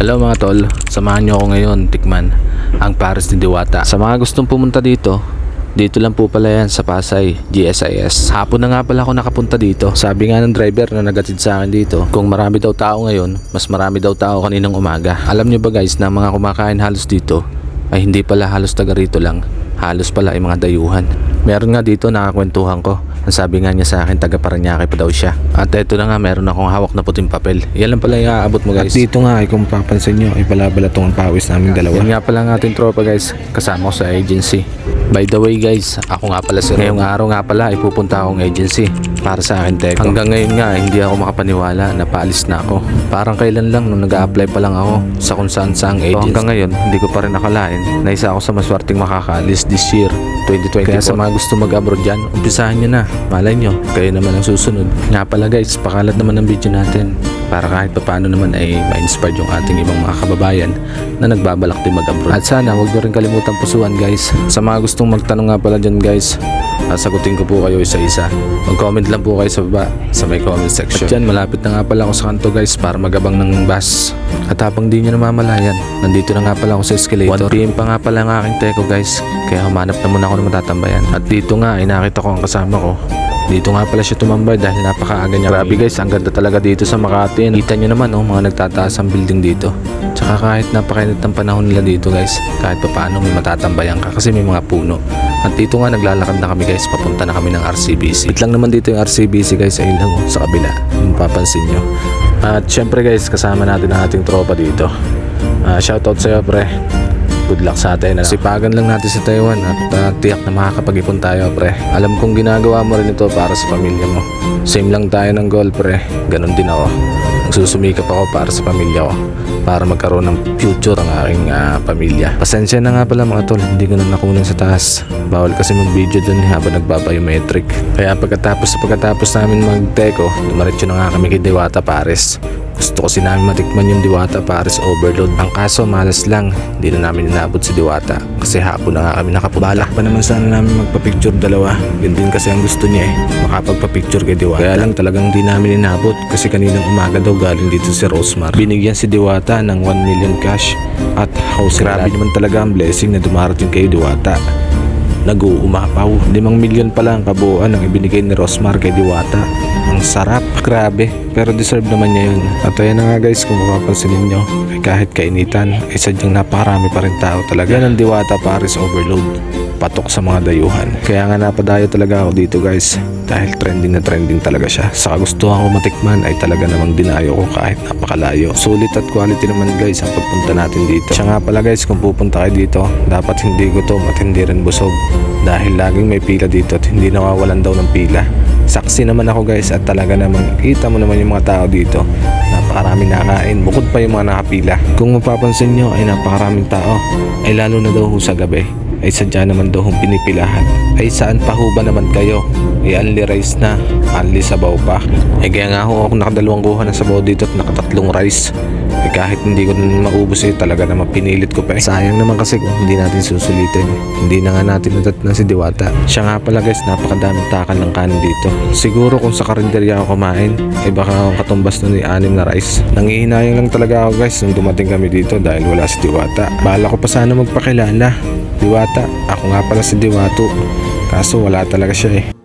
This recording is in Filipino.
Hello mga tol, samahan nyo ako ngayon tikman ang Paris ni Diwata. Sa mga gustong pumunta dito, dito lang po pala yan sa Pasay, GSIS. Hapon na nga pala ako nakapunta dito. Sabi nga ng driver na nagatid sa akin dito, kung marami daw tao ngayon, mas marami daw tao kaninang umaga. Alam nyo ba guys na mga kumakain halos dito ay hindi pala halos taga rito lang. Halos pala ay mga dayuhan. Meron nga dito nakakwentuhan ko. Ang sabi nga niya sa akin, taga Paranaque pa daw siya. At eto na nga, meron akong hawak na puting papel. Yan lang pala yung aabot mo guys. At dito nga, ay kung papansin nyo, ay balabalatong ang pawis namin dalawa. Yan nga pala ang ating tropa guys, kasama ko sa agency. By the way guys, ako nga pala si Ngayong araw nga pala ay pupunta akong agency para sa akin teko. Hanggang ngayon nga, hindi ako makapaniwala na paalis na ako. Parang kailan lang nung nag-a-apply pa lang ako sa kung saan saang agency. So, hanggang ngayon, hindi ko pa rin nakalain na isa ako sa maswerteng makakaalis this year. 2024. Kaya sa mga gusto mag-abroad dyan, umpisahan nyo na. Malay nyo, kayo naman ang susunod. Nga pala guys, pakalat naman ang video natin para kahit pa paano naman ay ma-inspired yung ating ibang mga kababayan na nagbabalak din mag-abroad. At sana huwag nyo rin kalimutan pusuan guys. Sa mga gustong magtanong nga pala dyan guys, sasagutin ko po kayo isa-isa. Mag-comment lang po kayo sa baba sa may comment section. At dyan, malapit na nga pala ako sa kanto guys para magabang ng bus. At habang di nyo namamalayan, nandito na nga pala ako sa escalator. 1pm pa nga pala ang aking teko guys, kaya humanap na muna ako ng matatambayan. At dito nga, ay nakita ko ang kasama ko. Dito nga pala siya tumambay dahil napakaaga niya. Grabe guys, ang ganda talaga dito sa Makati. Kita nyo naman oh, mga nagtataas ang building dito. Tsaka kahit napakainit ng panahon nila dito guys, kahit pa paano may matatambayan ka kasi may mga puno. At dito nga naglalakad na kami guys, papunta na kami ng RCBC. Wait lang naman dito yung RCBC guys, ayun lang oh, sa kabila. Mapapansin nyo. At syempre guys, kasama natin ang ating tropa dito. Ah, shoutout sa'yo pre. Good luck sa atin. Sipagan lang natin sa Taiwan at ah, tiyak na makakapag-ipon tayo, pre. Alam kong ginagawa mo rin ito para sa pamilya mo. Same lang tayo ng goal, pre. Ganon din ako. Nagsusumikap ako para sa pamilya ko. Para magkaroon ng future ang aking ah, pamilya. Pasensya na nga pala mga tol, hindi ko na nakunin sa taas. Bawal kasi mag-video dun habang nagbabiometric. Kaya pagkatapos sa pagkatapos namin mag-teko, dumaretso na nga kami kay Dewata Pares. Gusto kasi namin matikman yung Diwata Paris Overload. Ang kaso malas lang, hindi na namin inabot si Diwata kasi hapon na nga kami nakapubalak pa naman sana namin magpa-picture dalawa. Yun din kasi ang gusto niya eh, makapagpa-picture kay Diwata. Kaya lang talagang di namin inabot kasi kaninang umaga daw galing dito si Rosmar. Binigyan si Diwata ng 1 million cash at house Grabe naman talaga ang blessing na dumarating kay Diwata nag-uumapaw. 5 milyon pala ang kabuuan ng ibinigay ni Rosmar kay Diwata. Ang sarap, grabe. Pero deserve naman niya yun. At ayan na nga guys, kung mapapansin ninyo, kahit kainitan, ay sadyang napakarami pa rin tao talaga. Yan ang Diwata Paris Overload. Patok sa mga dayuhan. Kaya nga napadayo talaga ako dito guys. Dahil trending na trending talaga siya. Sa kagustuhan ko matikman ay talaga namang dinayo ko kahit napakalayo. Sulit at quality naman guys ang pagpunta natin dito. Siya nga pala guys, kung pupunta kayo dito, dapat hindi gutom at hindi rin busog. Dahil laging may pila dito at hindi nawawalan daw ng pila. Saksi naman ako guys at talaga namang kita mo naman yung mga tao dito. Napakarami nakain, bukod pa yung mga nakapila. Kung mapapansin nyo ay napakaraming tao, ay lalo na daw sa gabi ay sadya naman daw hong pinipilahan. Ay saan pa ho ba naman kayo? Ay only rice na, only sabaw pa. Ay kaya nga ho ako nakadalawang kuha ng sabaw dito at nakatatlong rice. Ay kahit hindi ko na maubos eh, talaga naman pinilit ko pa eh. Sayang naman kasi kung hindi natin susulitin. Hindi na nga natin natat na si Diwata. Siya nga pala guys, napakadaming takal ng kanin dito. Siguro kung sa karinderya ako kumain, ay baka katumbas na ni anim na rice. Nangihinayang lang talaga ako guys nung dumating kami dito dahil wala si Diwata. Bala ko pa sana magpakilala. Diwata, ako nga pala si Diwato. Kaso wala talaga siya eh.